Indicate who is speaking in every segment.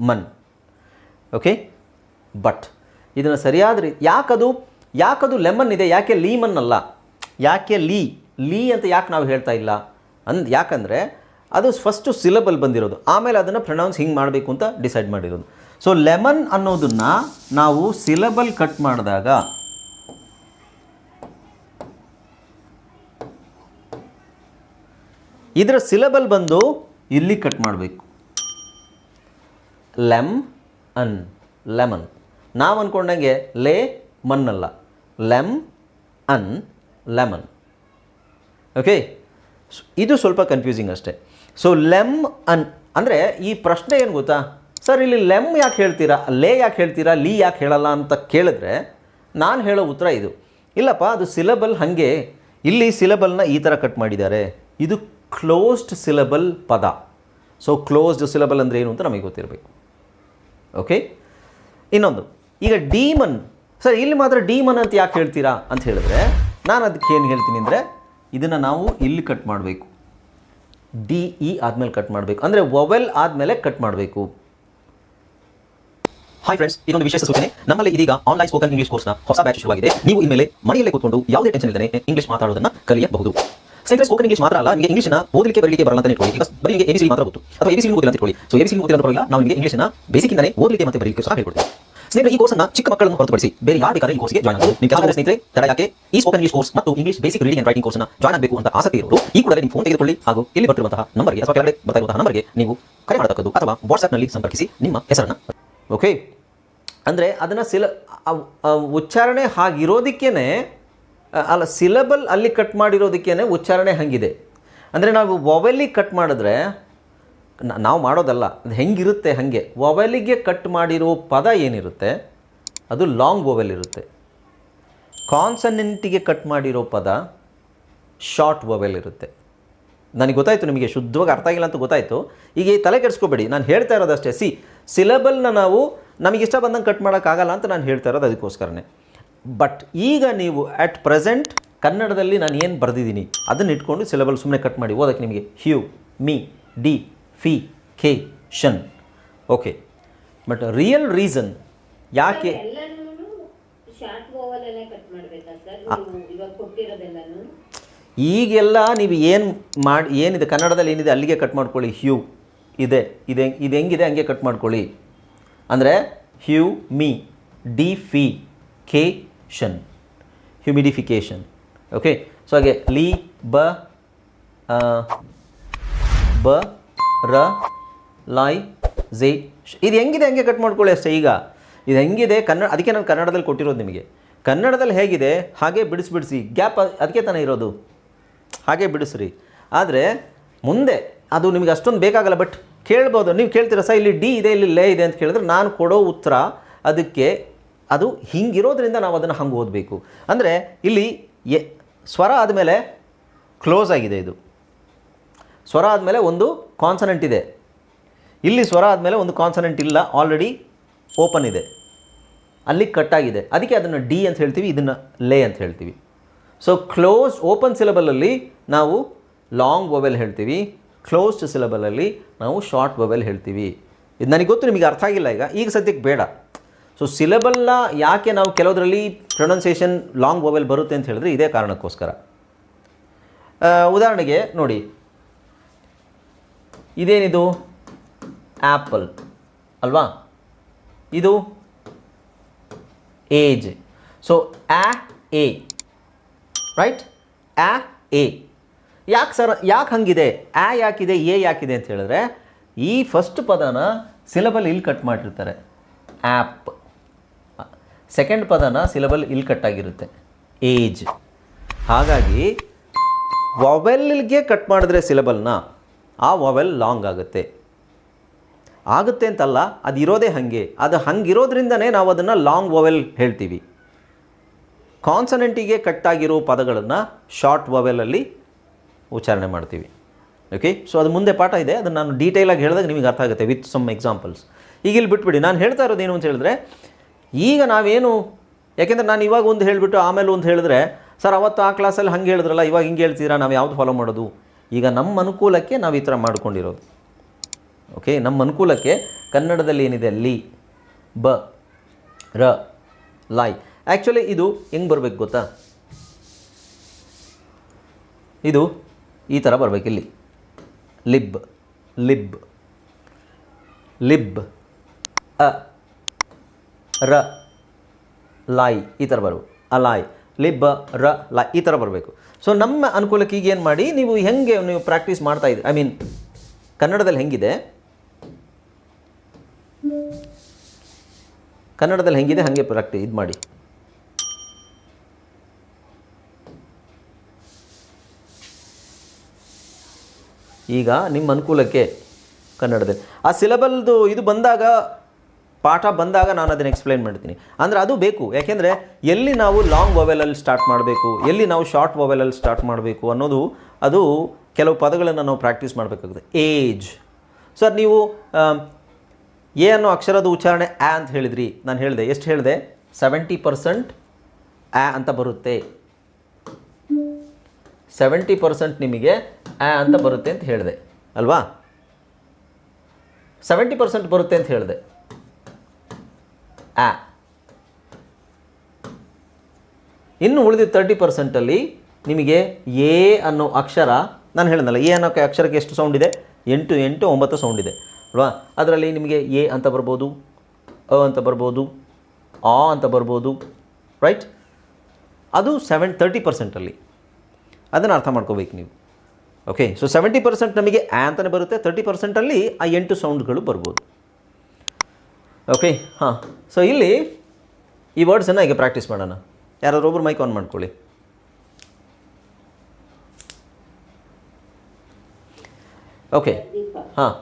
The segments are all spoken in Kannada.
Speaker 1: ಮನ್. ಓಕೆ ಬಟ್ ಇದನ್ನು ಸರಿಯಾದ ರೀ ಯಾಕದು ಯಾಕದು ಲೆಮನ್ ಇದೆ, ಯಾಕೆ ಲೀಮನ್ ಅಲ್ಲ? ಯಾಕೆ ಲೀ? ಲೀ ಅಂತ ಯಾಕೆ ನಾವು ಹೇಳ್ತಾ ಇಲ್ಲ? ಅಂದ್ ಯಾಕಂದರೆ ಅದು ಫಸ್ಟು ಸಿಲಬಲ್ ಬಂದಿರೋದು. ಆಮೇಲೆ ಅದನ್ನು ಪ್ರೊನೌನ್ಸ್ ಹಿಂಗೆ ಮಾಡಬೇಕು ಅಂತ ಡಿಸೈಡ್ ಮಾಡಿರೋದು. ಸೊ ಲೆಮನ್ ಅನ್ನೋದನ್ನು ನಾವು ಸಿಲಬಲ್ ಕಟ್ ಮಾಡಿದಾಗ ಇದರ ಸಿಲಬಲ್ ಬಂದು ಇಲ್ಲಿ ಕಟ್ ಮಾಡಬೇಕು. Lemon, lemon. ನಾವು ಅಂದ್ಕೊಂಡಂಗೆ ಲೇ ಮನ್ನಲ್ಲ. ಲೆಮ್ ಅನ್, ಲೆಮನ್. ಓಕೆ? ಇದು ಸ್ವಲ್ಪ ಕನ್ಫ್ಯೂಸಿಂಗ್ ಅಷ್ಟೇ. ಸೊ ಲೆಮ್ ಅನ್, ಅಂದರೆ ಈ ಪ್ರಶ್ನೆ ಏನು ಗೊತ್ತಾ? ಸರ್, ಇಲ್ಲಿ ಲೆಮ್ ಯಾಕೆ ಹೇಳ್ತೀರಾ? ಲೇ ಯಾಕೆ ಹೇಳ್ತೀರಾ? ಲೀ ಯಾಕೆ ಹೇಳಲ್ಲ ಅಂತ ಕೇಳಿದ್ರೆ ನಾನು ಹೇಳೋ ಉತ್ತರ ಇದು. ಇಲ್ಲಪ್ಪ, ಅದು ಸಿಲಬಲ್ ಹಾಗೆ. ಇಲ್ಲಿ ಸಿಲಬಲ್ನ ಈ ಥರ ಕಟ್ ಮಾಡಿದ್ದಾರೆ. ಇದು ಕ್ಲೋಸ್ಡ್ ಸಿಲಬಲ್ ಪದ. ಸೊ ಕ್ಲೋಸ್ಡ್ ಸಿಲಬಲ್ ಅಂದರೆ ಏನು ಅಂತ ನಮಗೆ ಗೊತ್ತಿರಬೇಕು. ಓಕೆ ಇನ್ನೊಂದು, ಈಗ ಡೀಮನ್ ಸರ್, ಇಲ್ಲಿ ಮಾತ್ರ ಡೀಮನ್ ಅಂತ ಯಾಕೆ ಹೇಳ್ತೀರಾ ಅಂತ ಹೇಳಿದ್ರೆ, ನಾನು ಅದಕ್ಕೆ ಏನು ಹೇಳ್ತೀನಿ ಅಂದರೆ, ಇದನ್ನು ನಾವು ಇಲ್ಲಿ ಕಟ್ ಮಾಡಬೇಕು. ಡಿ ಇ ಆದಮೇಲೆ ಕಟ್ ಮಾಡಬೇಕು. ಅಂದರೆ ಒವೆಲ್ ಆದಮೇಲೆ ಕಟ್ ಮಾಡಬೇಕು.
Speaker 2: ಹಾಯ್ ಫ್ರೆಂಡ್ಸ್ ಇದೊಂದು ವಿಶೇಷ ಸೂಚನೆ. ನಮ್ಮಲ್ಲಿ ಇದೀಗ ಆನ್ಲೈನ್ ಸ್ಪೋಕನ್ ಇಂಗ್ಲಿಷ್ ಕೋರ್ಸ್ನ ಹೊಸ ಬ್ಯಾಚ್ ಶುರುವಾಗಿದೆ. ನೀವು ಇನ್ಮೇಲೆ ಮನೆಯಲ್ಲೇ ಕೂತ್ಕೊಂಡು ಯಾವುದೇ ಟೆನ್ಷನ್ ಇಲ್ಲದೆ ಇಂಗ್ಲಿಷ್ ಮಾತಾಡೋದನ್ನ ಕಲಿಯಬಹುದು. ಸ್ನೇಹಿತರೆ ಸ್ಪೋಕನ್ ಇಂಗ್ಲಿಷ್ ಮಾತ್ರ ಅಲ್ಲ ನಿಮಗೆ ಇಂಗ್ಲಿಷ್ನ ಓದಲಿಕ್ಕೆ ಬರಲಿಕ್ಕೆ ಬರಲ್ಲ ಅಂತ ಇಟ್ಕೊಳ್ಳಿ. ಬರೀ ನಿಮಗೆ ಎಬಿಸಿ ಮಾತ್ರ ಗೊತ್ತು. ಅಥವಾ ಎಬಿಸಿ ಓದಿಲ್ಲ ಅಂತ ಇಟ್ಕೊಳ್ಳಿ ಸೊ ಎಬಿಸಿ ಓದಿಲ್ಲ ಅಂತ ನಾವು ನಿಮಗೆ ಇಂಗ್ಲಿಷ್ನ ಬೇಸಿಕ್ ಇಂದಲೇ ಓದಲಿಕ್ಕೆ ಮತ್ತೆ ಬರಲಿಕ್ಕೆ ಸಹ ಹೇಳ್ಕೊಡ್ತೀವಿ. ಸ್ನೇಹಿತರೆ, ಈ ಕೋರ್ಸ್ನ ಚಿಕ್ಕ ಮಕ್ಕಳನ್ನು ಹೊರತುಪಡಿಸಿ ಬೇರೆ ಯಾರು ಬೇಕಾದ್ರೆ ಈ ಕೋರ್ಸ್ಗೆ ಜಾಯ್ನ್ ಆಗಬಹುದು ನಿಮ್ಮ ಕೆಲವು ಸ್ನೇಹಿತರೆ, ತಡ ಯಾಕೆ? ಈ ಸ್ಪೋಕನ್ ಇಂಗ್ಲಿಷ್ ಕೋರ್ಸ್ ಮತ್ತು English basic reading and writing ಕೋರ್ಸ್ನ ಜಾಯ್ನ್ ಆಗಬೇಕು ಅಂತ ಆಸಕ್ತಿ ಇರೋರು, ಈ ಕೂಡಲೇ ನಿಮ್ಮ ಫೋನ್ ತೆಗೆದುಕೊಳ್ಳಿ. ಹಾಗೂ ಇಲ್ಲಿ ಬರ್ತಿರುವಂತಹ ನಂಬರ್ಗೆ ಅಥವಾ ಕೆಳಗಡೆ ಬರ್ತಾ ಇರುವಂತಹ ನಂಬರ್ಗೆ ನೀವು ಕರೆ ಮಾಡತಕ್ಕದ್ದು ಅಥವಾ ವಾಟ್ಸ್ಆಪ್ನಲ್ಲಿ ಸಂಪರ್ಕಿಸಿ ನಿಮ್ಮ ಹೆಸರನ್ನು.
Speaker 1: ಓಕೆ ಅಂದರೆ ಅದನ್ನು ಸಿಲ ಉಚ್ಚಾರಣೆ ಹಾಗಿರೋದಕ್ಕೇ ಅಲ್ಲ ಸಿಲಬಲ್ ಅಲ್ಲಿ ಕಟ್ ಮಾಡಿರೋದಕ್ಕೇ ಉಚ್ಚಾರಣೆ ಹಾಗಿದೆ. ಅಂದರೆ ನಾವು ವೊವೆಲಿಗೆ ಕಟ್ ಮಾಡಿದ್ರೆ ನಾವು ಮಾಡೋದಲ್ಲ, ಅದು ಹೆಂಗಿರುತ್ತೆ ಹಾಗೆ. ವೊವೆಲಿಗೆ ಕಟ್ ಮಾಡಿರೋ ಪದ ಏನಿರುತ್ತೆ? ಅದು ಲಾಂಗ್ ವೊವೆಲ್ ಇರುತ್ತೆ. ಕಾನ್ಸನೆಂಟಿಗೆ ಕಟ್ ಮಾಡಿರೋ ಪದ ಶಾರ್ಟ್ ವೊವೆಲ್ ಇರುತ್ತೆ. ನನಗೆ ಗೊತ್ತಾಯಿತು ನಿಮಗೆ, ಶುದ್ಧವಾಗಿ ಅರ್ಥ ಆಗಿಲ್ಲ ಅಂತ ಗೊತ್ತಾಯಿತು. ಈಗ ತಲೆ ಕೆಡಿಸ್ಕೋಬೇಡಿ, ನಾನು ಹೇಳ್ತಾ ಇರೋದಷ್ಟೇ. ಸಿ ಸಿಲಬಲ್ನ ನಾವು ನಮಗಿಷ್ಟ ಬಂದಂಗೆ ಕಟ್ ಮಾಡೋಕ್ಕಾಗಲ್ಲ ಅಂತ ನಾನು ಹೇಳ್ತಾ ಇರೋದು ಅದಕ್ಕೋಸ್ಕರನೇ. ಬಟ್ ಈಗ ನೀವು ಅಟ್ ಪ್ರೆಸೆಂಟ್ ಕನ್ನಡದಲ್ಲಿ ನಾನು ಏನು ಬರೆದಿದ್ದೀನಿ ಅದನ್ನು ಇಟ್ಕೊಂಡು ಸಿಲೆಬಲ್ ಸುಮ್ಮನೆ ಕಟ್ ಮಾಡಿ ಓದಕ್ಕೆ ನಿಮಗೆ humidification okay but real reason ಯಾಕೆ ಈಗೆಲ್ಲ ನೀವು ಏನು ಮಾಡಿ ಏನಿದೆ ಕನ್ನಡದಲ್ಲಿ ಏನಿದೆ ಅಲ್ಲಿಗೆ ಕಟ್ ಮಾಡ್ಕೊಳ್ಳಿ ಹ್ಯೂ ಇದೆ ಇದೆ ಇದು ಹೆಂಗಿದೆ ಹಂಗೆ ಕಟ್ ಮಾಡ್ಕೊಳ್ಳಿ. ಅಂದರೆ humidification humidification okay so ಹಾಗೆ ಲೀ ಬ ಬ ರ ಲಾಯ್ ಝೆ ಶ್. ಇದು ಹೆಂಗಿದೆ ಹೆಂಗೆ ಕಟ್ ಮಾಡ್ಕೊಳ್ಳಿ ಅಷ್ಟೇ ಈಗ. ಇದು ಹೆಂಗಿದೆ? ಕನ್ನಡ, ಅದಕ್ಕೆ ನಾನು ಕನ್ನಡದಲ್ಲಿ ಕೊಟ್ಟಿರೋದು ನಿಮಗೆ. ಕನ್ನಡದಲ್ಲಿ ಹೇಗಿದೆ? ಹಾಗೆ ಬಿಡಿಸಿ ಬಿಡಿಸಿ ಗ್ಯಾಪ್ ಅದಕ್ಕೆ ತಾನೇ ಇರೋದು. ಹಾಗೆ ಬಿಡಿಸ್ರಿ. ಆದರೆ, ಮುಂದೆ ಅದು ನಿಮಗೆ ಅಷ್ಟೊಂದು ಬೇಕಾಗಲ್ಲ ಬಟ್ ಕೇಳ್ಬೋದು. ನೀವು ಕೇಳ್ತೀರ ಸರ್, ಇಲ್ಲಿ ಡಿ ಇದೆ, ಇಲ್ಲಿ ಲೇ ಇದೆ ಅಂತ ಕೇಳಿದ್ರೆ ನಾನು ಕೊಡೋ ಉತ್ತರ ಅದಕ್ಕೆ ಅದು ಹಿಂಗಿರೋದ್ರಿಂದ ನಾವು ಅದನ್ನು ಹಂಗೆ ಓದಬೇಕು. ಅಂದರೆ ಇಲ್ಲಿ ಎ, ಸ್ವರ ಆದಮೇಲೆ ಕ್ಲೋಸ್ ಆಗಿದೆ ಇದು. ಸ್ವರ ಆದಮೇಲೆ ಒಂದು ಕಾನ್ಸನೆಂಟ್ ಇದೆ. ಇಲ್ಲಿ ಸ್ವರ ಆದಮೇಲೆ ಒಂದು ಕಾನ್ಸನೆಂಟ್ ಇಲ್ಲ ಆಲ್ರೆಡಿ ಓಪನ್ ಇದೆ. ಅಲ್ಲಿ ಕಟ್ ಆಗಿದೆ. ಅದಕ್ಕೆ ಅದನ್ನು ಡಿ ಅಂತ ಹೇಳ್ತೀವಿ, ಇದನ್ನು ಲೇ ಅಂತ ಹೇಳ್ತೀವಿ. ಸೊ ಕ್ಲೋಸ್ ಓಪನ್ ಸಿಲಬಲಲ್ಲಿ ನಾವು ಲಾಂಗ್ ವೊವೆಲ್ ಹೇಳ್ತೀವಿ ಕ್ಲೋಸ್ಡ್ ಸಿಲಬಲಲ್ಲಿ ನಾವು ಶಾರ್ಟ್ ವೊವೆಲ್ ಹೇಳ್ತೀವಿ. ಇದು ನನಗೆ ಗೊತ್ತು, ನಿಮಗೆ ಅರ್ಥ ಆಗಿಲ್ಲ ಈಗ. ಈಗ ಸದ್ಯಕ್ಕೆ ಬೇಡ. ಸೊ ಸಿಲೆಬಲ್ನ ಯಾಕೆ ನಾವು ಕೆಲವರಲ್ಲಿ ಪ್ರೊನೌನ್ಸಿಯೇಷನ್ ಲಾಂಗ್ ವೊವೆಲ್ ಬರುತ್ತೆ ಅಂತ ಹೇಳಿದ್ರೆ ಇದೇ ಕಾರಣಕ್ಕೋಸ್ಕರ. ಉದಾಹರಣೆಗೆ ನೋಡಿ. ಇದೇನಿದು? ಆ್ಯಪಲ್ ಅಲ್ವಾ? ಇದು ಏಜ್ ಸೊ ಆ ಎ ರೈಟ್ ಆ ಎ ಯಾಕೆ ಸರ್, ಯಾಕೆ ಹಂಗಿದೆ? ಆ ಯಾಕಿದೆ? ಎ ಯಾಕಿದೆ ಅಂತ ಹೇಳಿದ್ರೆ ಈ ಫಸ್ಟ್ ಪದನ ಸಿಲೆಬಲ್ ಇಲ್ಲಿ ಕಟ್ ಮಾಡಿರ್ತಾರೆ. ಆ್ಯಪ್ ಸೆಕೆಂಡ್ ಪದನ ಸಿಲಬಲ್ ಇಲ್ಲಿ ಕಟ್ ಆಗಿರುತ್ತೆ. ಏಜ್ ಹಾಗಾಗಿ ವೊವೆಲ್ಗೆ ಕಟ್ ಮಾಡಿದ್ರೆ ಸಿಲಬಲ್ನ ಆ ವೊವೆಲ್ ಲಾಂಗ್ ಆಗುತ್ತೆ. ಆಗುತ್ತೆ ಅಂತಲ್ಲ, ಅದು ಇರೋದೇ ಹಾಗೆ. ಅದು ಹಂಗಿರೋದ್ರಿಂದನೇ ನಾವು ಅದನ್ನು ಲಾಂಗ್ ವೊವೆಲ್ ಹೇಳ್ತೀವಿ. ಕಾನ್ಸನೆಂಟಿಗೆ ಕಟ್ಟಾಗಿರೋ ಪದಗಳನ್ನು ಶಾರ್ಟ್ ವೊವೆಲಲ್ಲಿ ಉಚ್ಚಾರಣೆ ಮಾಡ್ತೀವಿ. ಓಕೆ ಸೊ ಅದು ಮುಂದೆ ಪಾಠ ಇದೆ. ಅದನ್ನು ನಾನು ಡೀಟೇಲಾಗಿ ಹೇಳಿದಾಗ ನಿಮಗೆ ಅರ್ಥ ಆಗುತ್ತೆ ವಿತ್ ಸಮ್ ಎಕ್ಸಾಂಪಲ್ಸ್ ಈಗ ಇಲ್ಲಿ ಬಿಟ್ಬಿಡಿ. ನಾನು ಹೇಳ್ತಾ ಇರೋದೇನು ಅಂತ ಹೇಳಿದ್ರೆ ಈಗ ನಾವೇನು? ಯಾಕೆಂದರೆ ನಾನು ಇವಾಗ ಒಂದು ಹೇಳಿಬಿಟ್ಟು ಆಮೇಲೆ ಒಂದು ಹೇಳಿದ್ರೆ, ಸರ್, ಅವತ್ತು ಆ ಕ್ಲಾಸಲ್ಲಿ ಹಂಗೆ ಹೇಳಿದ್ರಲ್ಲ, ಇವಾಗ ಹಿಂಗೆ ಹೇಳ್ತೀರಾ? ನಾವು ಯಾವ್ದು ಫಾಲೋ ಮಾಡೋದು? ಈಗ ನಮ್ಮ ಅನುಕೂಲಕ್ಕೆ ನಾವು ಈ ಥರ ಮಾಡ್ಕೊಂಡಿರೋದು. ಓಕೆ ನಮ್ಮ ಅನುಕೂಲಕ್ಕೆ ಕನ್ನಡದಲ್ಲಿ ಏನಿದೆ? ಲಿ, ಬ, ರ, ಲಾಯ್. ಆ್ಯಕ್ಚುಲಿ ಇದು ಹೆಂಗೆ ಬರಬೇಕು ಗೊತ್ತಾ? ಇದು ಈ ಥರ ಬರಬೇಕು ಇಲ್ಲಿ. ಲಿಬ್ ಲಿಬ್ ಲಿಬ್, ಅ. ರ, ಲಾಯ್, ಈ ಥರ ಬರಬೇಕು ಅಲಾಯ್ ಲಿಬ್ ರ, ಲಾಯ್, ಈ ಥರ ಬರಬೇಕು. ಸೊ ನಮ್ಮ ಅನುಕೂಲಕ್ಕೆ ಈಗ ಏನು ಮಾಡಿ, ನೀವು ಹೆಂಗೆ ನೀವು ಪ್ರಾಕ್ಟೀಸ್ ಮಾಡ್ತಾ ಇದ್ದೀರಿ ಐ ಮೀನ್ ಕನ್ನಡದಲ್ಲಿ ಹೆಂಗಿದೆ? ಕನ್ನಡದಲ್ಲಿ ಹೆಂಗಿದೆ? ಹಾಗೆ ಪ್ರಾಕ್ಟಿ ಇದು ಮಾಡಿ. ಈಗ ನಿಮ್ಮ ಅನುಕೂಲಕ್ಕೆ ಕನ್ನಡದಲ್ಲಿ. ಆ ಸಿಲೆಬಲ್ದು ಇದು ಬಂದಾಗ ಪಾಠ ಬಂದಾಗ ನಾನು ಅದನ್ನು ಎಕ್ಸ್ಪ್ಲೈನ್ ಮಾಡ್ತೀನಿ. ಅಂದರೆ ಅದು ಬೇಕು. ಯಾಕೆಂದರೆ ಎಲ್ಲಿ ನಾವು ಲಾಂಗ್ ವೊವೆಲಲ್ಲಿ ಸ್ಟಾರ್ಟ್ ಮಾಡಬೇಕು, ಎಲ್ಲಿ ನಾವು ಶಾರ್ಟ್ ವೊವೆಲಲ್ಲಿ ಸ್ಟಾರ್ಟ್ ಮಾಡಬೇಕು ಅನ್ನೋದು ಅದು ಕೆಲವು ಪದಗಳನ್ನು ನಾವು ಪ್ರಾಕ್ಟೀಸ್ ಮಾಡಬೇಕಾಗುತ್ತೆ. ಏಜ್ ಸರ್ ನೀವು ಎ ಅನ್ನೋ ಅಕ್ಷರದ ಉಚ್ಚಾರಣೆ ಆ ಅಂತ ಹೇಳಿದ್ರಿ. ನಾನು ಹೇಳಿದೆ, ಎಷ್ಟು ಹೇಳಿದೆ? ಸೆವೆಂಟಿ ಪರ್ಸೆಂಟ್ ಆ ಅಂತ ಬರುತ್ತೆ. ಸೆವೆಂಟಿ ಪರ್ಸೆಂಟ್ ನಿಮಗೆ ಆ ಅಂತ ಬರುತ್ತೆ ಅಂತ ಹೇಳಿದೆ. ಅಲ್ವಾ? ಸೆವೆಂಟಿ ಪರ್ಸೆಂಟ್ ಬರುತ್ತೆ ಅಂತ ಹೇಳಿದೆ. ಆ. ಇನ್ನು ಉಳಿದಿದ್ದ ತರ್ಟಿ ಪರ್ಸೆಂಟಲ್ಲಿ ನಿಮಗೆ ಎ ಅನ್ನೋ ಅಕ್ಷರ, ನಾನು ಹೇಳಿದ್ನಲ್ಲ, ಎ ಅನ್ನೋ ಅಕ್ಷರಕ್ಕೆ ಎಷ್ಟು ಸೌಂಡ್ ಇದೆ? ಎಂಟು ಎಂಟು, ಒಂಬತ್ತು ಸೌಂಡ್ ಇದೆ. ಅಲ್ವಾ? ಅದರಲ್ಲಿ ನಿಮಗೆ ಎ ಅಂತ ಬರ್ಬೋದು, ಅ ಅಂತ ಬರ್ಬೋದು, ಆ ಅಂತ ಬರ್ಬೋದು ರೈಟ್ ಅದು ಸೆವೆನ್ ತರ್ಟಿ ಪರ್ಸೆಂಟಲ್ಲಿ ಅದನ್ನು ಅರ್ಥ ಮಾಡ್ಕೋಬೇಕು ನೀವು. ಓಕೆ ಸೊ ಸೆವೆಂಟಿ ಪರ್ಸೆಂಟ್ ನಮಗೆ ಆ ಅಂತಲೇ ಬರುತ್ತೆ ತರ್ಟಿ ಪರ್ಸೆಂಟಲ್ಲಿ ಆ ಎಂಟು ಸೌಂಡ್ಗಳು ಬರ್ಬೋದು. ಓಕೆ ಹಾಂ. ಸೊ ಇಲ್ಲಿ ಈ ವರ್ಡ್ಸನ್ನು ಈಗ ಪ್ರಾಕ್ಟೀಸ್ ಮಾಡೋಣ. ಯಾರಾದ್ರೂ ಒಬ್ಬರು ಮೈಕ್ ಆನ್ ಮಾಡ್ಕೊಳ್ಳಿ. ಓಕೆ ಹಾಂ.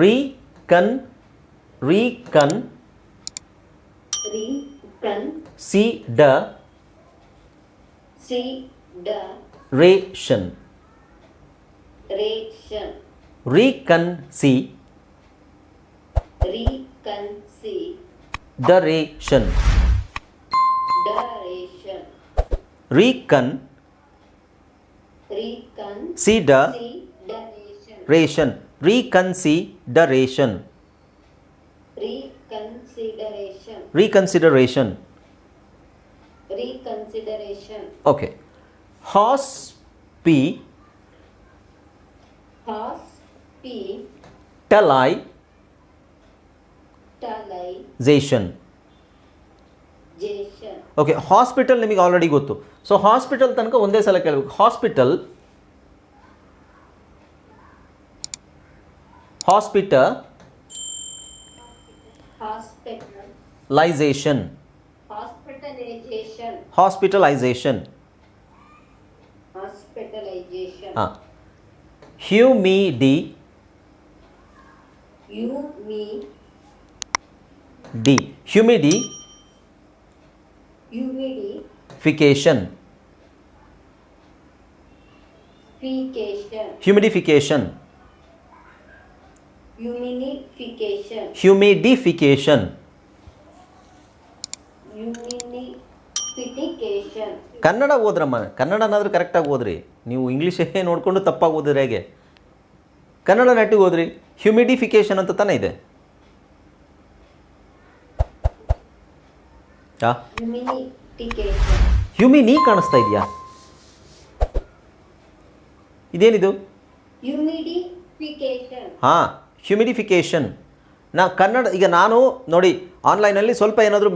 Speaker 1: ರೀ ಕನ್ ರೀ ಕನ್ ಸಿ ಡ ration ration reconsideration Duration. Duration. Recon.
Speaker 3: Reconsider. Ration.
Speaker 1: Reconsideration.
Speaker 3: Reconsideration.
Speaker 1: Reconsideration. Reconsideration. Okay.
Speaker 3: P. Tell
Speaker 1: I.
Speaker 3: Reconsideration
Speaker 1: okay
Speaker 3: hospitalization
Speaker 1: okay hospital ನಿಮಗೆ ಆಲ್ರೆಡಿ ಗೊತ್ತು. ಸೊ ಹಾಸ್ಪಿಟಲ್ ತನಕ ಒಂದೇ ಸಲ ಕೇಳಬೇಕು. Hospital
Speaker 3: hospital
Speaker 1: hospitalization
Speaker 3: hospitalization
Speaker 1: hospitalization
Speaker 3: hospitalization
Speaker 1: ಹಾಂ ಹ್ಯೂಮಿಡಿ
Speaker 3: ಯು ಮಿ
Speaker 1: ಡಿ ಹ್ಯುಮಿಡಿ
Speaker 3: ಯುಮಿಡಿ ಹ್ಯುಮಿಡಿಫಿಕೇಶನ್
Speaker 1: ಹ್ಯುಮಿಡಿಫಿಕೇಶನ್
Speaker 3: ಯುಮಿನಿಫಿಕೇಷನ್
Speaker 1: ಕನ್ನಡ ಓದ್ರಮ್ಮ ಕನ್ನಡನಾದರೂ ಕರೆಕ್ಟಾಗಿ ಓದ್ರಿ. ನೀವು ಇಂಗ್ಲೀಷೇ ನೋಡಿಕೊಂಡು ತಪ್ಪಾಗಿ ಓದಿದ್ರೆ ಹೇಗೆ? ಕನ್ನಡ ನೆಟ್ಟಿಗೆ ಓದ್ರಿ. ಹ್ಯುಮಿಡಿಫಿಕೇಶನ್ ಅಂತ ತಾನೇ ಇದೆ. ಆ? ನೀ ಕಾಣಿಸ್ತಾ ಇದೆಯಾ? ಇದೇನಿದು?
Speaker 3: ಹಾ
Speaker 1: ಹಾಂ ಹ್ಯೂಮಿಡಿಫಿಕೇಷನ್ ನಾ ಕನ್ನಡ, ಈಗ ನಾನು ನೋಡಿ ಆನ್ಲೈನಲ್ಲಿ ಸ್ವಲ್ಪ ಏನಾದರೂ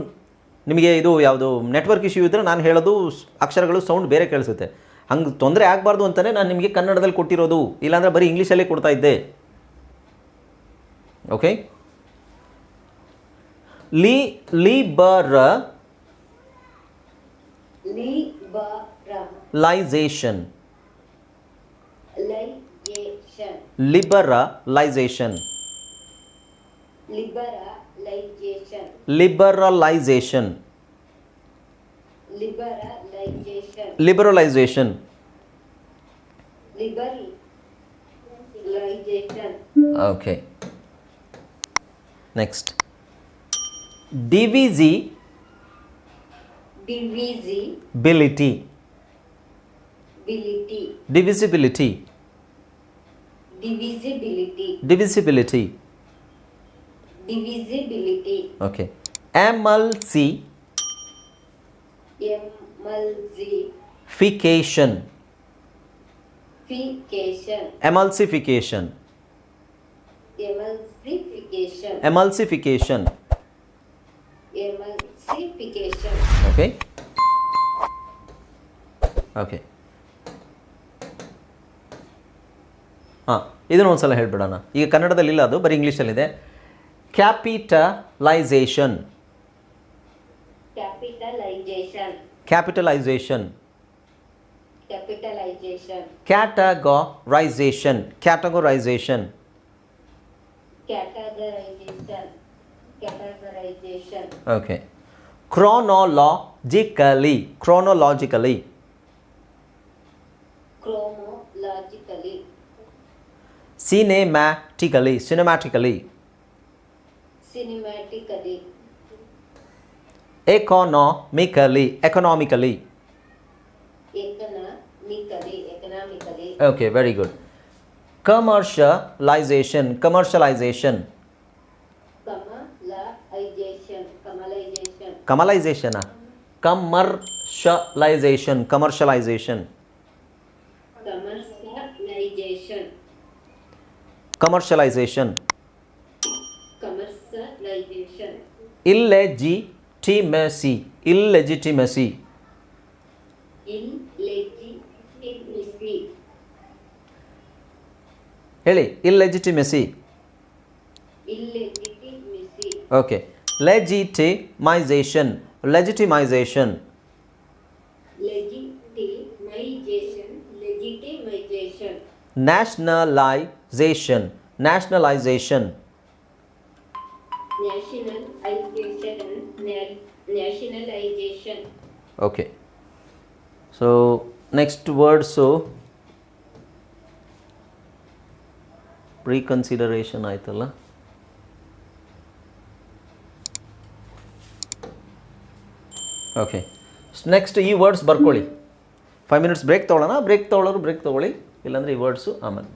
Speaker 1: ನಿಮಗೆ ಇದು ಯಾವುದು ನೆಟ್ವರ್ಕ್ ಇಶ್ಯೂ ಇದ್ದರೆ ನಾನು ಹೇಳೋದು ಅಕ್ಷರಗಳು ಸೌಂಡ್ ಬೇರೆ ಕೇಳಿಸುತ್ತೆ. ಹಂಗೆ ತೊಂದರೆ ಆಗಬಾರ್ದು ಅಂತಲೇ ನಾನು ನಿಮಗೆ ಕನ್ನಡದಲ್ಲಿ ಕೊಟ್ಟಿರೋದು. ಇಲ್ಲಾಂದರೆ ಬರೀ ಇಂಗ್ಲೀಷಲ್ಲೇ ಕೊಡ್ತಾ ಇದ್ದೆ. Okay
Speaker 3: liberalization
Speaker 1: liberalization
Speaker 3: liberalization
Speaker 1: liberalization
Speaker 3: liberalization
Speaker 1: liberalization
Speaker 3: liberalization
Speaker 1: okay next डीवीजी
Speaker 3: Divisibility.
Speaker 1: Divisibility.
Speaker 3: Divisibility.
Speaker 1: Divisibility.
Speaker 3: Divisibility.
Speaker 1: Okay.
Speaker 3: MLC.
Speaker 1: MLC. Fication. Fication.
Speaker 3: Emulsification. Emulsification.
Speaker 1: Emulsification.
Speaker 3: Emulsification.
Speaker 1: Okay okay ಹಾಂ ಇದನ್ನು ಒಂದು ಸಲ ಹೇಳ್ಬಿಡೋಣ. ಈಗ ಕನ್ನಡದಲ್ಲಿ ಇಲ್ಲ ಅದು ಬರೀ ಇಂಗ್ಲೀಷಲ್ಲಿದೆ
Speaker 3: capitalization
Speaker 1: capitalization.
Speaker 3: Capitalization
Speaker 1: capitalization. Categorization
Speaker 3: categorization categorization.
Speaker 1: Categorization. Okay chronologically.
Speaker 3: Chronologically.
Speaker 1: Chronologically. Cinematically.
Speaker 3: Cinematically.
Speaker 1: Cinematically. Economically.
Speaker 3: Economically. Economically.
Speaker 1: Economically. Okay very good. Commercialization.
Speaker 3: Commercialization. commercialization
Speaker 1: ಕಮಲೈಸೇಷನಾ ಕಮರ್ಷಲೈಸೇಷನ್ ಕಮರ್ಷಲೈಸೇಷನ್
Speaker 3: commercialization
Speaker 1: ಕಮರ್ಷಲೈಸೇಷನ್
Speaker 3: commercialization
Speaker 1: ಇಲ್ಲೆಜಿಟಿಮೆಸಿ ಇಲ್ಲೆಜಿಟಿಮೆಸಿ
Speaker 3: illegitimacy
Speaker 1: ಹೇಳಿ ಇಲ್ಲೆಜಿಟಿಮೆಸಿ
Speaker 3: illegitimacy
Speaker 1: okay legitimization legitimization
Speaker 3: legitimization legitimization
Speaker 1: nationalization nationalization
Speaker 3: nationalization na- nationalization
Speaker 1: okay so next words reconsideration ಆಯ್ತಲ್ಲ ಓಕೆ ನೆಕ್ಸ್ಟ್ ಈ ವರ್ಡ್ಸ್ ಬರ್ಕೊಳ್ಳಿ. ಫೈವ್ ಮಿನಿಟ್ಸ್ ಬ್ರೇಕ್ ತೊಗೊಳ್ಳೋಣ ಬ್ರೇಕ್ ತೊಗೊಳ್ಳೋರು ಬ್ರೇಕ್ ತೊಗೊಳ್ಳಿ. ಇಲ್ಲಾಂದರೆ ಈ ವರ್ಡ್ಸು ಆಮೇಲೆ